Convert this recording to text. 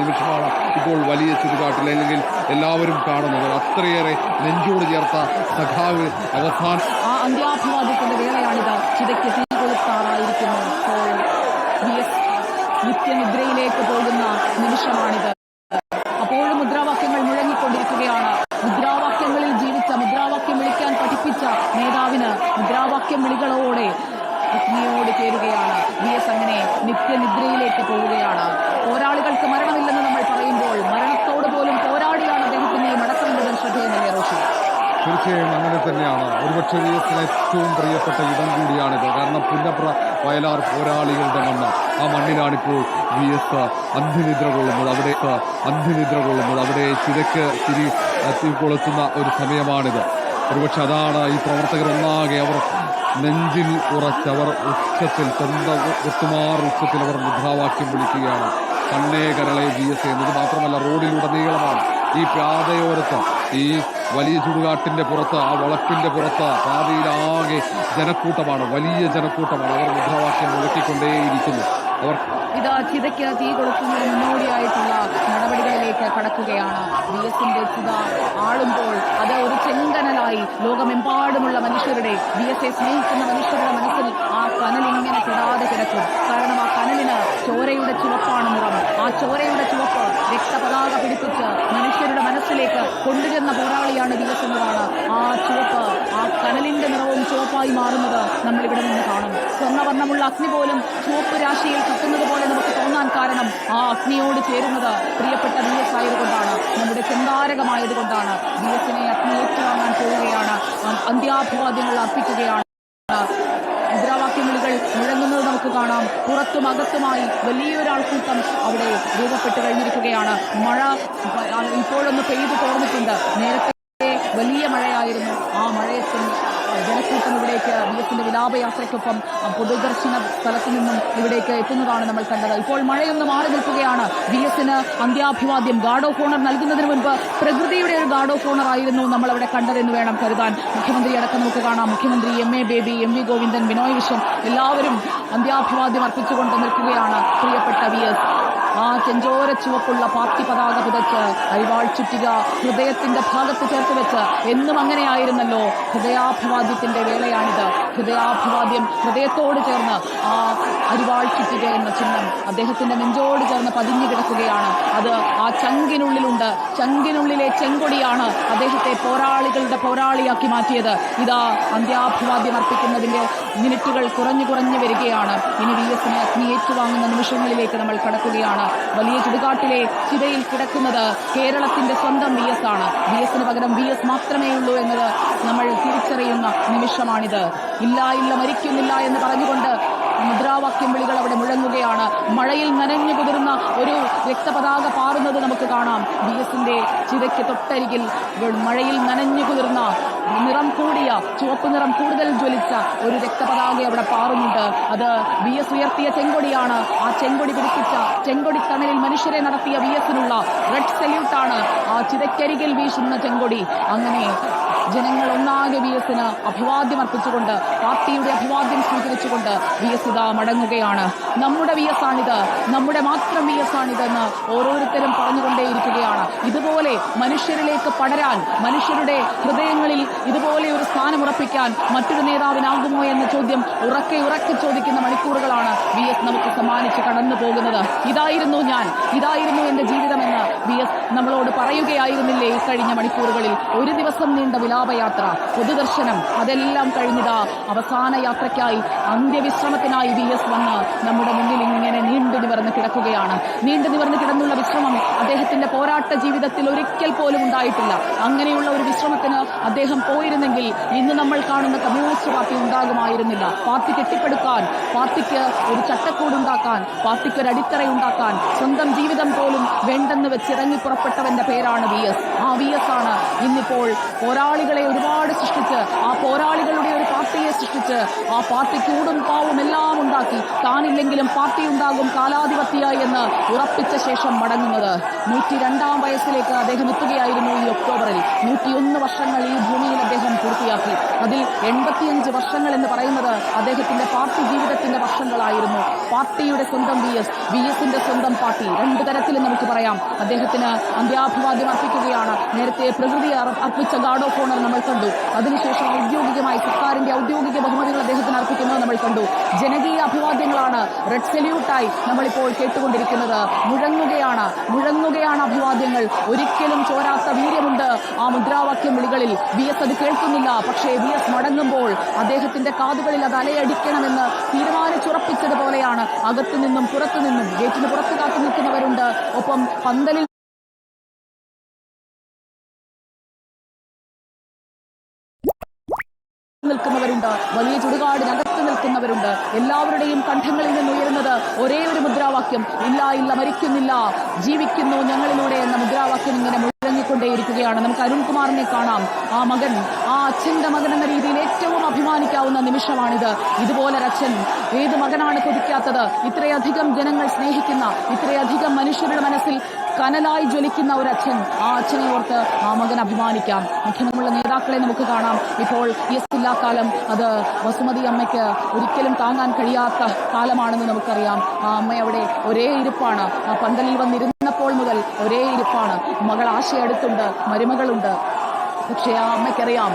നിമിഷമാണ് ഇപ്പോൾ വലിയ ചുരുകാട്ടിൽ അല്ലെങ്കിൽ എല്ലാവരും കാണുന്നത്. അത്രയേറെ നെഞ്ചോട് ചേർത്ത സഖാവ് അവസാന നിത്യനിദ്രയിലേക്ക് പോകുന്ന നിമിഷമാണിത്. അപ്പോഴും മുദ്രാവാക്യങ്ങൾ മുഴങ്ങിക്കൊണ്ടിരിക്കുകയാണ്. മുദ്രാവാക്യങ്ങളിൽ ജീവിച്ച മുദ്രാവാക്യം വിളിക്കാൻ പഠിപ്പിച്ച നേതാവിന് മുദ്രാവാക്യം വിളികളോടെ അഗ്നിയോട് ചേരുകയാണ്. വി എസ് അങ്ങനെ നിത്യനിദ്രയിലേക്ക് പോവുകയാണ്. പോരാളികൾക്ക് മരണമില്ലെന്ന് നമ്മൾ പറയുമ്പോൾ മരണത്തോട് പോലും പോരാടിയാണ് അദ്ദേഹത്തിന്റെ ഈ മടക്കമില്ലെന്ന് ശ്രദ്ധേയമല്ലേ റോഷി? തീർച്ചയായും അങ്ങനെ തന്നെയാണ്. ഒരുപക്ഷെ വി എസിന് ഏറ്റവും പ്രിയപ്പെട്ട ഇടം കൂടിയാണിത്. കാരണം പുന്നപ്ര വയലാർ പോരാളികളുടെ മണ്ണ്. ആ മണ്ണിലാണിപ്പോൾ വി എസ് അന്ത്യനിദ്ര കൊള്ളുന്നത്. അവിടെ അന്ത്യനിദ്ര കൊള്ളുന്നത്. അവിടെ ചിതയ്ക്ക് തിരി കൊളുത്തുന്ന ഒരു സമയമാണിത്. ഒരുപക്ഷെ അതാണ് ഈ പ്രവർത്തകർ ഒന്നാകെ അവർ നെഞ്ചിൽ ഉറച്ച് അവർ ഉച്ചത്തിൽ സ്വന്തം ഒത്തുമാർ ഉച്ചത്തിൽ അവർ മുദ്രാവാക്യം വിളിക്കുകയാണ്. കണ്ണേ കരളെ വി എസ് എന്നത് മാത്രമല്ല റോഡിലുടനീളമാണ് ഈ പാതയോരത്ത് ഈ വലിയ ചുടുകാട്ടിന്റെ പുറത്ത് ആ വളപ്പിന്റെ പുറത്ത് പാതയിലാകെ ജനക്കൂട്ടമാണ് വലിയ ജനക്കൂട്ടമാണ് അവർ മുദ്രാവാക്യം മുഴക്കിക്കൊണ്ടേയിരിക്കുന്നു ഇത് ചിതയ്ക്ക് തീ കൊടുക്കുന്നതിന് മുന്നോടിയായിട്ടുള്ള നടപടികളിലേക്ക് കടക്കുകയാണ്. ബി എസിന്റെ ചിത ആളുമ്പോൾ അത് ഒരു ചെങ്കനലായി ലോകമെമ്പാടുമുള്ള മനുഷ്യരുടെ ബി എസ് എ സ്നേഹിക്കുന്ന മനുഷ്യരുടെ മനസ്സിൽ ആ കനൽ ഇങ്ങനെ കെടാതെ കിടക്കും. കാരണം ആ കനലിന് ചോരയുടെ ചുവപ്പാണ് നിറം. ആ ചോരയുടെ ചുവപ്പ് രക്തപതാക പിടിപ്പിച്ച് മനുഷ്യരുടെ മനസ്സിലേക്ക് കൊണ്ടുചെന്ന പോരാളിയാണ് വി എസ് എന്നതാണ്. ആ ചുവപ്പ് ആ കനലിന്റെ നിറവും ചുവപ്പായി മാറുന്നത് നമ്മൾ ഇവിടെ നിന്ന് കാണും. സ്വർണവർണമുള്ള അഗ്നി പോലും ചുവപ്പ് രാശിയിൽ കത്തുന്നത് പോലെ നമുക്ക് തോന്നാൻ കാരണം ആ അഗ്നിയോട് ചേരുന്നത് പ്രിയപ്പെട്ട വി എസ് ആയതുകൊണ്ടാണ്. നമ്മുടെ ചെന്താരകമായതുകൊണ്ടാണ് വി എസിനെ അഗ്നി ഏറ്റുവാങ്ങാൻ പോവുകയാണ്. അന്ത്യാഭിവാദ്യങ്ങൾ അർപ്പിക്കുകയാണ് മുദ്രാവാക്യം വിളികൾ മുഴങ്ങുന്നത് നമുക്ക് കാണാം. പുറത്തും അകത്തുമായി വലിയൊരു ആൾക്കൂട്ടം അവിടെ രൂപപ്പെട്ട് കഴിഞ്ഞിരിക്കുകയാണ്. മഴ ഇപ്പോഴൊന്ന് പെയ്തു തോർന്നിട്ടുണ്ട്. നേരത്തെ വലിയ മഴയായിരുന്നു. ആ ജനക്കൂട്ടം ഇവിടേക്ക് വി വിലാപയാത്രയ്ക്കൊപ്പം പൊതുദർശന സ്ഥലത്തു നിന്നും ഇവിടേക്ക് എത്തുന്നതാണ് നമ്മൾ കണ്ടത്. ഇപ്പോൾ മഴയൊന്ന് മാറി നിൽക്കുകയാണ്. വി എസിന് അന്ത്യാഭിവാദ്യം ഗാർഡ് ഓഫ് ഓണർ നൽകുന്നതിന് മുൻപ് പ്രകൃതിയുടെ ഒരു ഗാർഡ് ഓഫ് ഓണർ ആയിരുന്നു നമ്മൾ അവിടെ കണ്ടതെന്ന് വേണം കരുതാൻ. മുഖ്യമന്ത്രി അടക്കം നമുക്ക് കാണാം. മുഖ്യമന്ത്രി M A Baby M V Govindan Binoy Viswam എല്ലാവരും അന്ത്യാഭിവാദ്യം അർപ്പിച്ചുകൊണ്ട് നിൽക്കുകയാണ് പ്രിയപ്പെട്ട വി എസ് ആ ചെഞ്ചോര ചുവപ്പുള്ള പാർട്ടി പതാക പുതച്ച് അരിവാൾ ചുറ്റിക ഹൃദയത്തിന്റെ ഭാഗത്ത് ചേർത്ത് വെച്ച് എന്നും അങ്ങനെയായിരുന്നല്ലോ ഹൃദയാഭിവാദ്യത്തിന്റെ വേളയാണിത്. ഹൃദയാഭിവാദ്യം ഹൃദയത്തോട് ചേർന്ന് ആ അരിവാൾ ചുറ്റിക എന്ന ചിഹ്നം അദ്ദേഹത്തിന്റെ നെഞ്ചോട് ചേർന്ന് പതിഞ്ഞു കിടക്കുകയാണ്. അത് ആ ചങ്കിനുള്ളിലുണ്ട്. ചങ്കിനുള്ളിലെ ചെങ്കൊടിയാണ് അദ്ദേഹത്തെ പോരാളികളുടെ പോരാളിയാക്കി മാറ്റിയത്. ഇതാ അന്ത്യാഭിവാദ്യം അർപ്പിക്കുന്നതിന്റെ മിനിറ്റുകൾ കുറഞ്ഞു കുറഞ്ഞു വരികയാണ്. ഇനി വി എസിനെ അഗ്നി ഏറ്റുവാങ്ങുന്ന നിമിഷങ്ങളിലേക്ക് നമ്മൾ കടക്കുകയാണ്. വലിയ ചുടുകാട്ടിലെ ചിതയിൽ കിടക്കുന്നത് കേരളത്തിന്റെ സ്വന്തം വി എസ് ആണ്. വി എസിന് പകരം വി എസ് മാത്രമേ ഉള്ളൂ എന്നത് നമ്മൾ തിരിച്ചറിയുന്ന നിമിഷമാണിത്. ഇല്ല ഇല്ല മരിക്കുന്നില്ല എന്ന് പറഞ്ഞുകൊണ്ട് മുദ്രാവാക്യം വിളികൾ അവിടെ മുഴങ്ങുകയാണ്. മഴയിൽ നനഞ്ഞു കുതിർന്ന ഒരു രക്തപതാക പാറുന്നത് നമുക്ക് കാണാം. ബി എസിന്റെ ചിതയ്ക്ക് തൊട്ടരികിൽ മഴയിൽ നനഞ്ഞു കുതിർന്ന നിറം കൂടിയ ചുവപ്പ് നിറം കൂടുതൽ ജ്വലിച്ച ഒരു രക്തപതാക അവിടെ പാറുന്നുണ്ട്. അത് വി എസ് ഉയർത്തിയ ചെങ്കൊടിയാണ്. ആ ചെങ്കൊടി പിടിപ്പിച്ച ചെങ്കൊടി തണലിൽ മനുഷ്യരെ നടത്തിയ വി എസിനുള്ള റെഡ് സല്യൂട്ടാണ് ആ ചിതക്കരികിൽ വീശുന്ന ചെങ്കൊടി. അങ്ങനെ ജനങ്ങൾ ഒന്നാകെ വി എസിന് അഭിവാദ്യം അർപ്പിച്ചുകൊണ്ട് പാർട്ടിയുടെ അഭിവാദ്യം സ്വീകരിച്ചുകൊണ്ട് വി എസ് ഇതാ മടങ്ങുകയാണ്. നമ്മുടെ വി എസ് ആണിത് നമ്മുടെ മാത്രം വി എസ് ആണിതെന്ന് ഓരോരുത്തരും പറഞ്ഞുകൊണ്ടേയിരിക്കുകയാണ്. ഇതുപോലെ മനുഷ്യരിലേക്ക് പടരാൻ മനുഷ്യരുടെ ഹൃദയങ്ങളിൽ ഇതുപോലെ ഒരു സ്ഥാനം ഉറപ്പിക്കാൻ മറ്റൊരു നേതാവിനാകുമോ എന്ന ചോദ്യം ഉറക്കെ ഉറക്കെ ചോദിക്കുന്ന മണിക്കൂറുകളാണ് വി എസ് നമുക്ക് സമ്മാനിച്ച് കടന്നു പോകുന്നത്. ഇതായിരുന്നു ഞാൻ ഇതായിരുന്നു എന്റെ ജീവിതമെന്ന് വി എസ് നമ്മളോട് പറയുകയായിരുന്നില്ലേ ഈ കഴിഞ്ഞ മണിക്കൂറുകളിൽ? ഒരു ദിവസം നീണ്ട വിലാപയാത്ര പൊതുദർശനം അതെല്ലാം കഴിഞ്ഞിതാ അവസാന യാത്രയ്ക്കായി അന്ത്യവിശ്രമത്തിനായി വി എസ് വന്ന് നമ്മുടെ മുന്നിൽ ഇങ്ങനെ നീണ്ടു നിവർന്ന് കിടക്കുകയാണ്. നീണ്ടു നിവർന്ന് കിടന്നുള്ള വിശ്രമം അദ്ദേഹത്തിന്റെ പോരാട്ട ജീവിതത്തിൽ ഒരിക്കൽ പോലും ഉണ്ടായിട്ടില്ല. അങ്ങനെയുള്ള ഒരു വിശ്രമത്തിന് അദ്ദേഹം പോയിരുന്നെങ്കിൽ ഇന്ന് നമ്മൾ കാണുന്ന കമ്മ്യൂണിസ്റ്റ് പാർട്ടി ഉണ്ടാകുമായിരുന്നില്ല. പാർട്ടി കെട്ടിപ്പടുക്കാൻ പാർട്ടിക്ക് ഒരു ചട്ടക്കൂടുണ്ടാക്കാൻ പാർട്ടിക്ക് ഒരു അടിത്തറയുണ്ടാക്കാൻ സ്വന്തം ജീവിതം പോലും വേണ്ടെന്ന് വെച്ചിറങ്ങി പുറപ്പെട്ടവന്റെ പേരാണ് വി എസ്. ആ വി എസ് ആണ് ഇന്നിപ്പോൾ പോരാളികളെ ഒരുപാട് സൃഷ്ടിച്ച് ആ പോരാളികളുടെ ഒരു പാർട്ടിയെ സൃഷ്ടിച്ച് ആ പാർട്ടി കൂടും പാവും എല്ലാം ഉണ്ടാക്കി. താനില്ലെങ്കിലും പാർട്ടി ഉണ്ടാകും കാലാധിപത്യമായി എന്ന് ഉറപ്പിച്ച ശേഷം മടങ്ങുന്നത്. നൂറ്റി രണ്ടാം വയസ്സിലേക്ക് അദ്ദേഹം എത്തുകയായിരുന്നു ഈ ഒക്ടോബറിൽ. നൂറ്റിയൊന്ന് വർഷങ്ങൾ ഈ ഭൂമിയിൽ അദ്ദേഹം പൂർത്തിയാക്കി. അതിൽ എൺപത്തിയഞ്ച് വർഷങ്ങൾ എന്ന് പറയുന്നത് അദ്ദേഹത്തിന്റെ പാർട്ടി ജീവിതത്തിന്റെ വർഷങ്ങളായിരുന്നു. പാർട്ടിയുടെ സ്വന്തം വി എസ് വി എസിന്റെ സ്വന്തം പാർട്ടി. രണ്ടു തരത്തിലും നമുക്ക് പറയാം. അദ്ദേഹത്തിന് അന്ത്യാഭിവാദ്യം അർപ്പിക്കുകയാണ്. നേരത്തെ പ്രകൃതി അർപ്പിച്ച ഗാർഡ് ഓഫ് ഓണർ നമ്മൾ കണ്ടു. അതിനുശേഷം ഔദ്യോഗികമായി സർക്കാരിന്റെ ഔദ്യോഗിക ബഹുമതികൾ അദ്ദേഹത്തിന് അർപ്പിക്കുന്നത് നമ്മൾ കണ്ടു. ജനകീയ അഭിവാദ്യങ്ങളാണ്. റെഡ് സല്യൂട്ടായി നമ്മളിപ്പോൾ കേട്ടുകൊണ്ടിരിക്കുന്നത്. മുഴങ്ങുകയാണ്. മുഴങ്ങുകയാണ് അഭിവാദ്യങ്ങൾ. ഒരിക്കലും ചോരാത്ത വീര്യമുണ്ട് ആ മുദ്രാവാക്യം വിളികളിൽ. വി എസ് അത് കേൾക്കുന്നില്ല. പക്ഷേ വി എസ് മടങ്ങുമ്പോൾ അദ്ദേഹത്തിന്റെ കാതുകളിൽ അത് അലയടിക്കണമെന്ന് തീരുമാനിച്ചുറപ്പിച്ചതുപോലെയാണ്. അകത്തു നിന്നും പുറത്തു നിന്നും ഗേറ്റിന് പുറത്ത് കാത്തു നിൽക്കുന്നവരുണ്ട്. ഒപ്പം പന്തലിൽ നിൽക്കുന്നവരുണ്ട്. വലിയ ചുടുകാടിനകത്ത് നിൽക്കുന്നവരുണ്ട്. എല്ലാവരുടെയും കണ്ഠങ്ങളിൽ നിന്ന് ഉയരുന്നത് ഒരേ ഒരു മുദ്രാവാക്യം. ഇല്ല ഇല്ല മരിക്കുന്നില്ല. ജീവിക്കുന്നു ഞങ്ങളിലൂടെ എന്ന മുദ്രാവാക്യം ഇങ്ങനെ മുഴങ്ങിക്കൊണ്ടേയിരിക്കുകയാണ്. നമുക്ക് അരുൺകുമാറിനെ കാണാം. ആ മകൻ ആ അച്ഛന്റെ മകൻ എന്ന രീതിയിൽ ഏറ്റവും അഭിമാനിക്കാവുന്ന നിമിഷമാണിത്. ഇതുപോലൊരച്ഛൻ ഏത് മകനാണ് കൊതിക്കാത്തത്? ഇത്രയധികം ജനങ്ങൾ സ്നേഹിക്കുന്ന ഇത്രയധികം മനുഷ്യരുടെ മനസ്സിൽ കനലായി ജ്വലിക്കുന്ന ഒരു അച്ഛൻ. ആ അച്ഛനെ ഓർത്ത് ആ മകൻ അഭിമാനിക്കാം. മുഖ്യമുള്ള നേതാക്കളെ നമുക്ക് കാണാം. ഇപ്പോൾ എസ് ഇല്ലാ കാലം. അത് വസുമതി അമ്മയ്ക്ക് ഒരിക്കലും താങ്ങാൻ കഴിയാത്ത കാലമാണെന്ന് നമുക്കറിയാം. ആ അമ്മ അവിടെ ഒരേ ഇരിപ്പാണ്. ആ പന്തലിൽ വന്നിരുന്നപ്പോൾ മുതൽ ഒരേ ഇരിപ്പാണ്. മകൾ ആശയടുത്തുണ്ട് മരുമകളുണ്ട്. പക്ഷേ ആ അമ്മയ്ക്കറിയാം.